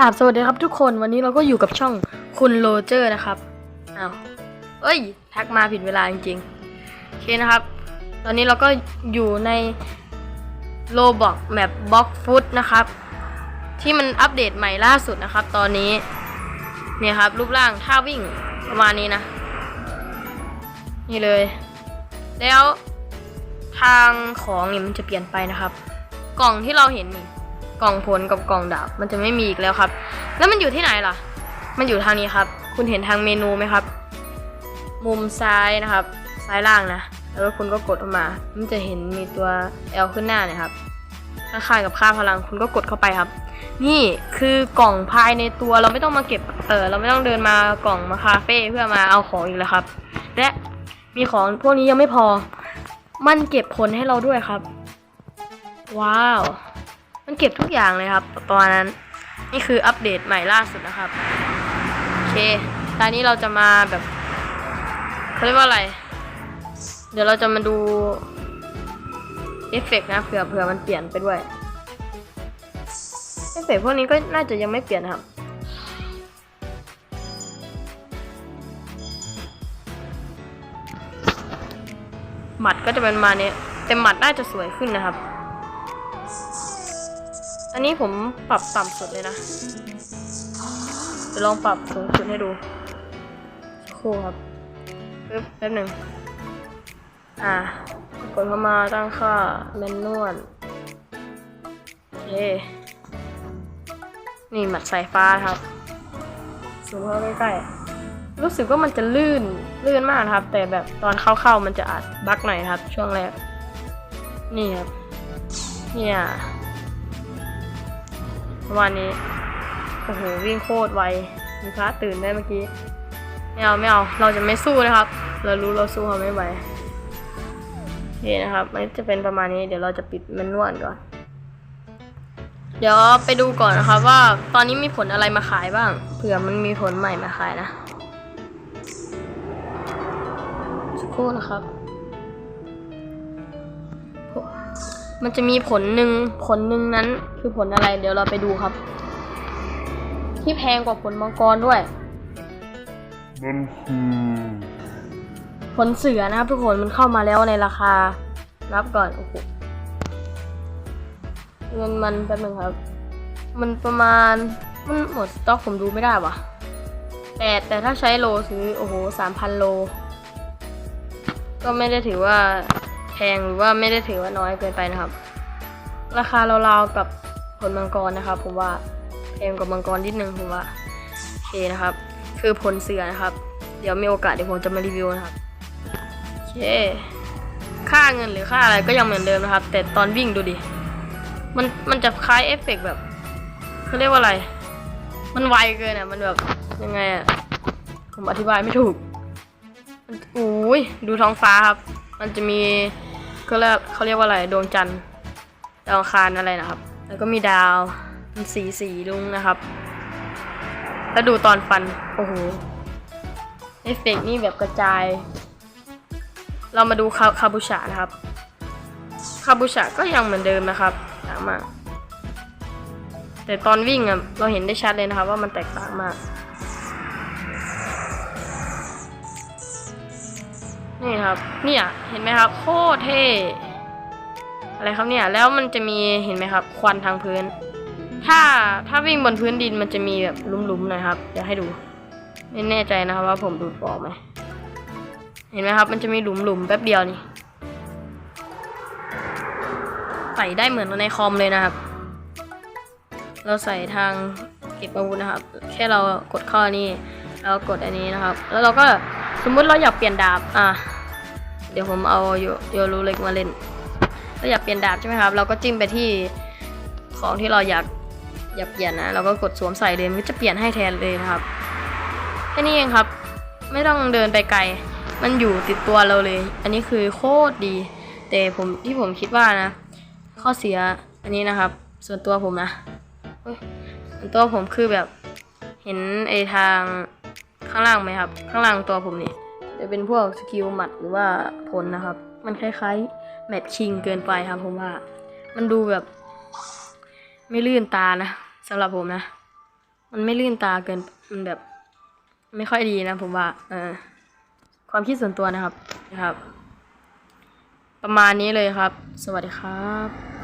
กราบสวัสดีครับทุกคนวันนี้เราก็อยู่กับช่องคุณโรเจอร์นะครับอ้าวเอ้ยทักมาผิดเวลาจริงๆโอเคนะครับ ตอนนี้เราก็อยู่ในโลบอกแมปบล็อกฟุตนะครับ ที่มันอัปเดตใหม่ล่าสุดนะครับ ตอนนี้เนี่ยครับ รูปร่างท่าวิ่งประมาณนี้นะ นี่เลย แล้วทางของนี่มันจะเปลี่ยนไปนะครับ กล่องที่เราเห็นนี่ กล่องผลกับกล่องดาบมันจะไม่มีอีกแล้วครับ แล้วมันอยู่ที่ไหนล่ะ มันอยู่ทางนี้ครับ คุณเห็นทางเมนูไหมครับ มุมซ้ายนะครับ ซ้ายล่างนะ แล้วคุณก็กดออกมา มันจะเห็นมีตัว L ขึ้นหน้าเนี่ยครับข้างๆกับค่าพลังคุณก็กดเข้าไปครับ นี่คือกล่องภายในตัวเราไม่ต้องมาเก็บเออเราไม่ต้องเดินมากล่องมาคาเฟ่เพื่อมาเอาของอีกแล้วครับ และมีของพวกนี้ยังไม่พอ มันเก็บผลให้เราด้วยครับ ว้าว มันเก็บทุกอย่างเลยครับ ประมาณนั้น นี่คืออัปเดตใหม่ล่าสุดนะครับ โอเค ตอนนี้เราจะมาแบบเขาเรียกว่าอะไร เดี๋ยวเราจะมาดูเอฟเฟกต์นะเผื่อเผื่อมันเปลี่ยนไปด้วยเอฟเฟกต์พวกนี้ก็น่าจะยังไม่เปลี่ยนนะครับหมัดก็จะเป็นมาณนี้ยแต่หมัดน่าจะสวยขึ้นนะครับ อันนี้ผมปรับต่ำสุดเลยนะเดี๋ยวลองปรับสูงสุดให้ดูสักครู่ครับปึ๊บแป๊บหนึ่งอ่ากดเข้ามาตั้งค่าแมนนวลโอเคนี่หมัดสายฟ้าครับสูงเข้าใกล้ๆรู้สึกว่ามันจะลื่นลื่นมากนะครับ แต่แบบตอนเข้าๆมันจะอาจบั๊กหน่อยนะครับ ช่วงแรกนี่ครับเนี่ย ประมาณนี้ โอ้โห วิ่งโคตรไว มีพระตื่นได้เมื่อกี้ ไม่เอาไม่เอา เราจะไม่สู้นะครับ เรารู้เราสู้เขาไม่ไหวโอเคนะครับ มันจะเป็นประมาณนี้ เดี๋ยวเราจะปิดแมนนวลก่อน เดี๋ยวไปดูก่อนนะครับว่าตอนนี้มีผลอะไรมาขายบ้าง เผื่อมันมีผลใหม่มาขายนะ สักครู่นะครับ มันจะมีผลหนึ่งผลหนึ่งนั้นคือผลอะไร เดี๋ยวเราไปดูครับ ที่แพงกว่าผลมังกรด้วยนั่นคือผลเสือนะครับทุกคนมันเข้ามาแล้วในราคานับก่อนโอ้โหเงินมันแป๊บหนึงครับ มันประมาณมันหมดสต็อกผมดูไม่ได้วะแต่แต่ถ้าใช้โลซื้อโอ้โหสามพันโล ก็ไม่ได้ถือว่า พงหรือว่าไม่ได้ถือว่าน้อยเกินไปนะครับ ราคาราวๆกับผลมังกรนะครับ ผมว่าแพงกว่ามังกรนิดนึงผมว่าโอเคนะครับ คือผลเสือนะครับ เดี๋ยวมีโอกาสเดี๋ยวผมจะมารีวิวนะครับโอเคค่าเงินหรือค่าอะไรก็ยังเหมือนเดิมนะครับ แต่ตอนวิ่งดูดิมันมันจะคล้ายเอฟเฟกต์แบบเขาเรียกว่าอะไร มันไวเกินอะ มันแบบยังไงอะผมอธิบายไม่ถูกอุ้ยดูท้องฟ้าครับ มันจะมี ก็เรียกเขาเรียกว่าอะไรดวงจันทร์ดาวคารอะไรนะครับ แล้วก็มีดาวมันสีสีลุงนะครับ แล้วดูตอนฟัน โอ้โหเอฟเฟกต์นี่แบบกระจาย เรามาดูคาคาบูชานะครับ คาบูชาก็ยังเหมือนเดิมนะครับต่างมากแต่ตอนวิ่งอะเราเห็นได้ชัดเลยนะครับ ว่ามันแตกต่างมาก นี่ครับ เนี่ยเห็นไหมครับ โคตรเท่อะไรครับเนี่ย แล้วมันจะมีเห็นไหมครับ ควันทางพื้น ถ้าถ้าวิ่งบนพื้นดินมันจะมีแบบหลุมๆหน่อยครับเดี๋ยวให้ดู ไม่แน่ใจนะครับว่าผมดูดออกไหมเห็นไหมครับ มันจะมีหลุมๆแป๊บเดียวนี่ใส่ได้เหมือนในคอมเลยนะครับ เราใส่ทางเก็บอาวุธนะครับ แค่เรากดข้อนี้แล้วกดอันนี้นะครับ แล้วเราก็ มมุติเราอยากเปลี่ยนดาบ อะ เดี๋ยวผมเอาโยโยรูเล็กมาเล่น เราอยากเปลี่ยนดาบใช่ไหมครับ เราก็จิ้มไปที่ของที่เราอยากอยากเปลี่ยนนะ เราก็กดสวมใส่เลยมันก็จะเปลี่ยนให้แทนเลยนะครับ แค่นี้เองครับ ไม่ต้องเดินไปไกล มันอยู่ติดตัวเราเลย อันนี้คือโคตรดี แต่ผมที่ผมคิดว่านะ ข้อเสียอันนี้นะครับ ส่วนตัวผมนะส่วนตัวผมคือแบบเห็นไอทาง ข้างล่างไหมครับ ข้างล่างตัวผมเนี่ยจะเป็นพวกสกิลหมัดหรือว่าผลนะครับ มันคล้ายๆ แมทชิงเกินไปครับผมว่า มันดูแบบ ไม่ลื่นตานะสำหรับผมนะ มันไม่ลื่นตาเกินมันแบบ ไม่ค่อยดีนะ ผมว่า เออ ความคิดส่วนตัวนะครับนะครับ ประมาณนี้เลยครับ สวัสดีครับ